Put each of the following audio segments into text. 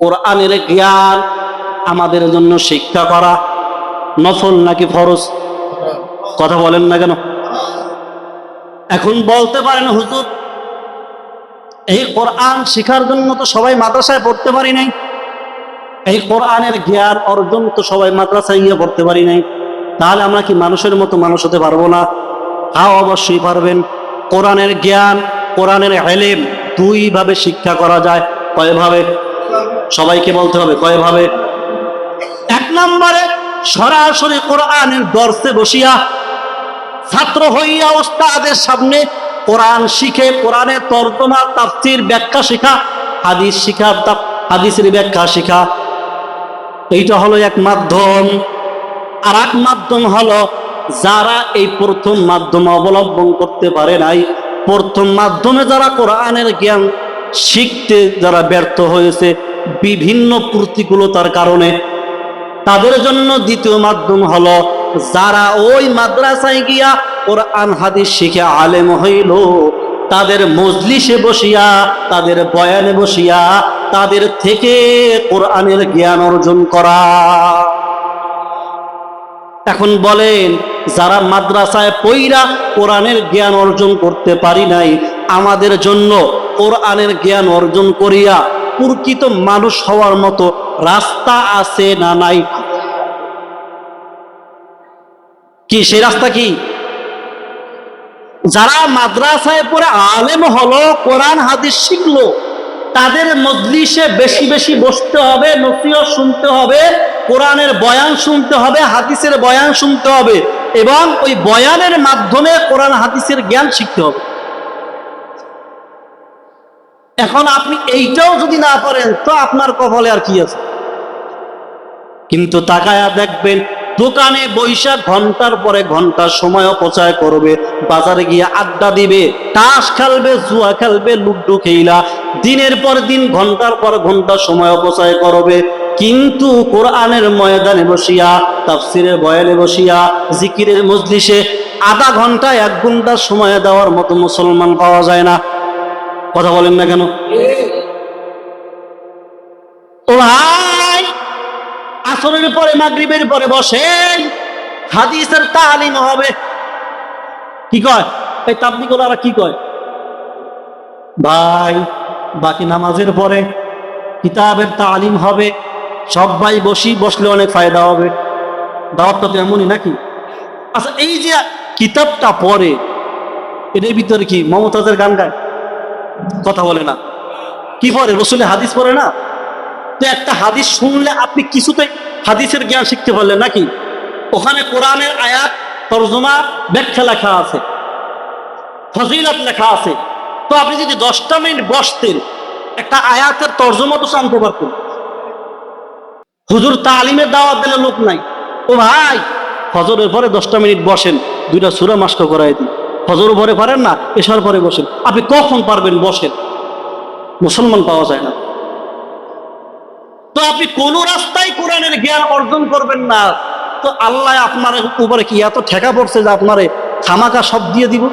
কোরআনের জ্ঞান আমাদের জন্য শিক্ষা করা। নফল নাকি ফরজ? কথা বলেন না কেন? এখন বলতে পারেন, হুজুর, এই কোরআন শেখার জন্য তো সবাই মাদ্রাসায় পড়তে পারি নাই। এই কোরআনের জ্ঞান অর্জন তো সবাই মাদ্রাসায় গিয়ে পড়তে পারি নাই। তাহলে আমরা কি মানুষের মতো মানুষ হতে পারব না? হ্যাঁ অবশ্যই পারবেন। কোরআনের জ্ঞান, কোরআনের হেলেম দুইভাবে শিক্ষা করা যায়। কয়ভাবে? সবাইকে বলতে হবে, কয়ভাবে? এক নম্বরে, সরাসরি কোরআনের দর্শে বসিয়া ছাত্র হইয়া ওস্তাদের সামনে কোরআন শিখে, কোরআনের তর্জমা, তাফসির ব্যাখ্যা শিখা, হাদিস শিখা হাদিসের ব্যাখ্যা শিখা। এইটা হলো এক মাধ্যম। আর এক মাধ্যম হলো, যারা এই প্রথম মাধ্যম অবলম্বন করতে পারে নাই, প্রথম মাধ্যমে যারা কোরআনের জ্ঞান শিখতে যারা ব্যর্থ হয়েছে বিভিন্ন প্রতিকূলতার কারণে তাদের জন্য দ্বিতীয় মাধ্যম হলো যারা ওই মাদ্রাসায় গিয়া ওর হাদিস শিখে আলেম হইল, তাদের মজলিসে বসিয়া, তাদের বয়ানে বসিয়া, তাদের থেকে কোরআনের জ্ঞান অর্জন করা। এখন বলেন, যারা মাদ্রাসায় পইরা কোরআনের জ্ঞান অর্জন করতে পারি নাই, আমাদের জন্য কোরআনের জ্ঞান অর্জন করিয়া প্রকৃত মানুষ হওয়ার মতো রাস্তা আছে না নাই? কি, সেই রাস্তা কি? যারা মাদ্রাসায় পড়ে আলেম হলো, কোরআন, হাদিস শিখলো, তাদের মজলিসে বেশি বেশি বসতে হবে, নসিহত শুনতে হবে, কোরআনের বয়ান শুনতে হবে, হাদিসের বয়ান শুনতে হবে, এবং ওই বয়ানের মাধ্যমে কোরআন, হাদিসের জ্ঞান শিখতে হবে। এখন আপনি এইটাও যদি না পারেন তো আপনার কপালে আর কি আছে? কিন্তু তাকায়া দেখবেন, দোকানে বৈশাখ ঘণ্টার পরে ঘণ্টা সময় অপচয় করবে, বাজারে গিয়ে আড্ডা দিবে, তাস খেলবে, জুয়া খেলবে, লুডু খেইলা, দিনের পর দিন, ঘণ্টার পর ঘণ্টা সময় অপচয় করবে। কিন্তু কোরআনের ময়দানে বসিয়া, তাফসিরের বয়ানে বসিয়া, জিকিরের মজলিসে আধা ঘণ্টা এক ঘণ্টা সময় দেওয়ার মতো মুসলমান পাওয়া যায় না। কথা বলেন না কেন? ভাই আসরের পরে, মাগরিবের পরে বসেন হাদিসের তালিম হবে। কি কয়? এই তাবলিগুলো আর কি কয়? ভাই, বাকি নামাজের পরে কিতাবের তালিম হবে, সবাই বসি, বসলে অনেক ফায়দা হবে। দাওয়াতটা তো এমনই নাকি? আচ্ছা এই যে কিতাবটা পড়ে এর ভিতরে কি মমতাজের গান গায়? কথা বলে না। কি পড়ে? রসুলের হাদিস পড়ে না? তো একটা হাদিস শুনলে আপনি কিছুতে হাদিসের জ্ঞান শিখতে পারলেন নাকি? ওখানে কোরআনের আয়াত, তর্জমা, ব্যাখ্যা লেখা আছে। ফজিলত লেখা আছে। তো আপনি যদি দশটা মিনিট বসতেন, একটা আয়াতের তর্জমা তো জানতে পারতেন। হুজুর তালিমের দাওয়াত দিলে লোক নাই। ও ভাই, ফজরের পরে দশটা মিনিট বসেন, দুইটা সুরা মাস্ক করাই দিন। ফজর পরে পারেন না এসার পরে বসেন। আপনি কখন পারবেন বসেন? মুসলমান পাওয়া যায় না। তো আপনি কোন রাস্তায় কোরআনের জ্ঞান অর্জন করবেন না। তো আল্লাহ আপনার উপরে কি এত ঠেকা পড়ছে যে আপনারে খামাকা সব দিয়ে দিব?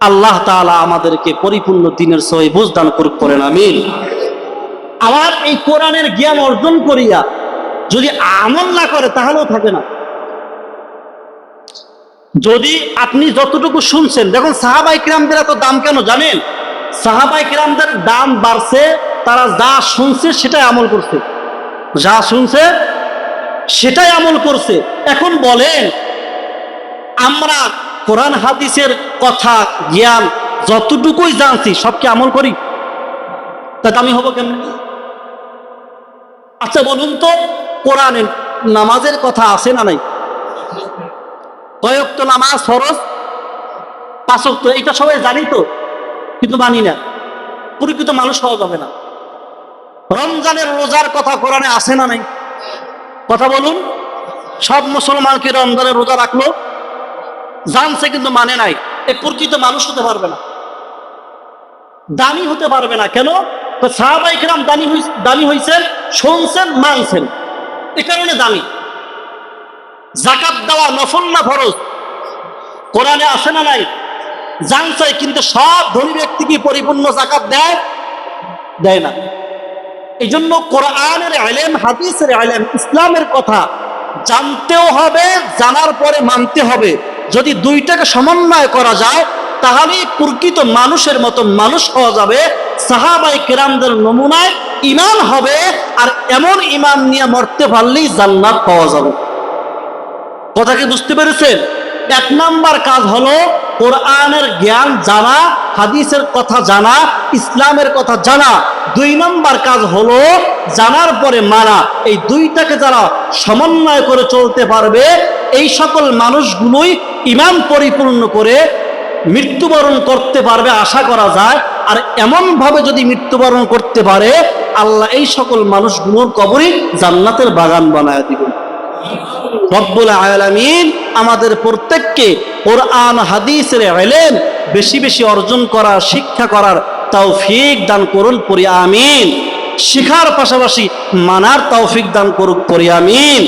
আল্লাহ তাআলা আমাদেরকে পরিপূর্ণ দিনের সহি বুঝদান করুক, করেন, আমিন। আবার এই কোরআনের জ্ঞান অর্জন করিয়া যদি আমল না করে, তাহলেও থাকে না। যদি আপনি যতটুকু শুনছেন, দেখুন, সাহাবাই কিরামদের এত দাম কেন জানেন? সাহাবাই কিরামদের দাম বাড়ছে, তারা যা শুনছে সেটাই আমল করছে। যা শুনছে সেটাই আমল করছে। এখন বলেন, আমরা কোরআন, হাদিসের কথা, জ্ঞান যতটুকুই জানছি সবকে আমল করি? তা আমি হব কেমন? আচ্ছা বলুন তো, কোরআনের নামাজের কথা আছে না নাই? কয়েক তো নামাজ ফরজ পাঁচক তো এটা সবাই জানি তো, কিন্তু মানি না। প্রকৃত মানুষ হওয়া যাবে না। রমজানের রোজার কথা কোরআনে আসে না নাই? কথা বলুন। সব মুসলমানকে রমজানের রোজা রাখল? জানছে কিন্তু মানে নাই। এ প্রকৃত মানুষ হতে পারবে না। দামি হতে পারবে না। কেন? সাহাবাইকরাম দামি দামি হয়েছেন শুনছেন, মানছেন। এ কারণে দামি। জাকাত দেওয়া নফল না ফরজ? কোরআনে আসে না নাই? জানছে কিন্তু সব ধনী ব্যক্তি কি পরিপূর্ণ জাকাত দেয়? দেয় না। এই জন্য কোরআনের আলেম, হাদিসের আলেম, ইসলামের কথা জানতেও হবে, জানার পরে মানতে হবে। যদি দুইটাকে সমন্বয় করা যায় তাহলে প্রকৃত মানুষের মতো মানুষ হওয়া যাবে, সাহাবাই কেরামদের নমুনায় ইমান হবে, আর এমন ইমান নিয়ে মরতে পারলেই জান্নাত পাওয়া যাবে। কথা কি বুঝতে পেরেছেন? এক নাম্বার কাজ হলো কোরআনের জ্ঞান জানা, হাদিসের কথা জানা, ইসলামের কথা জানা। দুই নাম্বার কাজ হলো জানার পরে মানা। এই দুইটাকে যারা সমন্বয় করে চলতে পারবে, এই সকল মানুষগুলোই ইমান পরিপূর্ণ করে মৃত্যুবরণ করতে পারবে আশা করা যায়। আর এমন ভাবে যদি মৃত্যুবরণ করতে পারে, আল্লাহ এই সকল মানুষগুলোর কবরই জান্নাতের বাগান বানায় দিবেন। রব্বুল আলামিন আমাদের প্রত্যেককে কোরআন, হাদিসের এলেন বেশি বেশি অর্জন করার, শিক্ষা করার তৌফিক দান করুন পরি, আমিন। শিখার পাশাপাশি মানার তৌফিক দান করুক পরি, আমিন।